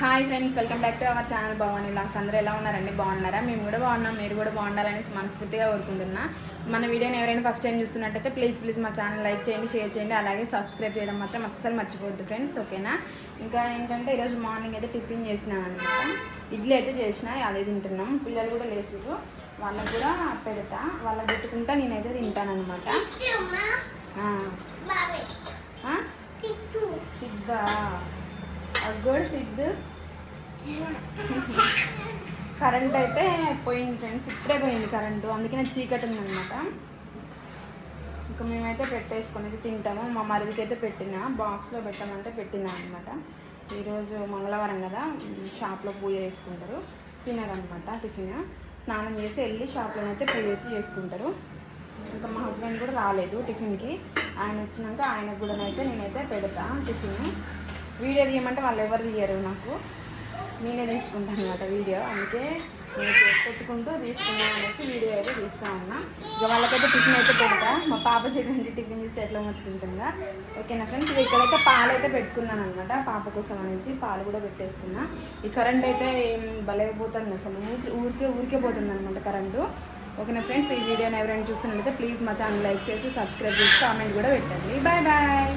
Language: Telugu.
Hi friends welcome back to our channel Bhavani loss అందరూ ఎలా ఉన్నారండి? బాగున్నారా? మేము కూడా బాగున్నాం మీరు కూడా బాగుండాలని మనస్ఫూర్తిగా కోరుకుంటున్నా. మన వీడియోని ఎవరైనా ఫస్ట్ టైం చూస్తున్నట్టయితే ప్లీజ్ ప్లీజ్ మా ఛానల్ లైక్ చేయండి షేర్ చేయండి అలాగే సబ్స్క్రైబ్ చేయడం మాత్రం అస్సలు మర్చిపోవద్దు ఫ్రెండ్స్ ఓకేనా ఇంకా ఏంటంటే ఈరోజు మార్నింగ్ అయితే టిఫిన్ చేసినాం అనమాట ఇడ్లీ అయితే చేసిన అదే తింటున్నాం. పిల్లలు కూడా లేచిర్రు వాళ్ళకు కూడా పెడతా వాళ్ళకి పెట్టుకుంటా నేనైతే తింటానమాట సిద్ధా అగ్గోడు సిద్ధు కరెంట్ అయితే పోయింది ఫ్రెండ్స్ ఇప్పుడే పోయింది కరెంటు. అందుకనే చీకటి ఉందన్నమాట. ఇంకా మేమైతే పెట్టేసుకొని అయితే తింటాము. మా మరిదికి అయితే పెట్టిన బాక్స్లో పెట్టామంటే పెట్టినా అనమాట ఈరోజు మంగళవారం కదా షాప్లో పూజ చేసుకుంటారు. తినరనమాట టిఫిన్. స్నానం చేసి వెళ్ళి షాప్లోనైతే పూజ చేసుకుంటారు. ఇంకా మా హస్బెండ్ కూడా రాలేదు టిఫిన్కి. ఆయన వచ్చినాక ఆయన కూడా అయితే నేనైతే పెడతా టిఫిన్. వీడియో తీయమంటే వాళ్ళు ఎవరు తీయరు నాకు. నేనే తీసుకుంటాను అనమాట వీడియో. అందుకే నేను పెట్టుకుంటూ తీసుకున్నాను అనేసి వీడియో అయితే తీస్తా ఉన్నా. ఇక వాళ్ళకైతే టిఫిన్ అయితే పెడతా. మా పాప చేయడానికి టిఫిన్ చేసి ఎట్లా మొత్తుకుంటుందా ఓకేనా ఫ్రెండ్స్? ఇక ఇక్కడైతే పాలు అయితే పెట్టుకున్నాను అనమాట పాప కోసం అనేసి పాలు కూడా పెట్టేసుకున్నా. ఈ కరెంట్ అయితే ఏం బలైపోతుంది అసలు. ఊరికి ఊరికే ఊరికే పోతుంది అనమాట కరెంటు. ఓకేనా ఫ్రెండ్స్? ఈ వీడియోని ఎవరైనా చూస్తున్నట్లయితే ప్లీజ్ మా ఛానల్ లైక్ చేసి సబ్స్క్రైబ్ చేసి కామెంట్ కూడా పెట్టండి. Bye bye.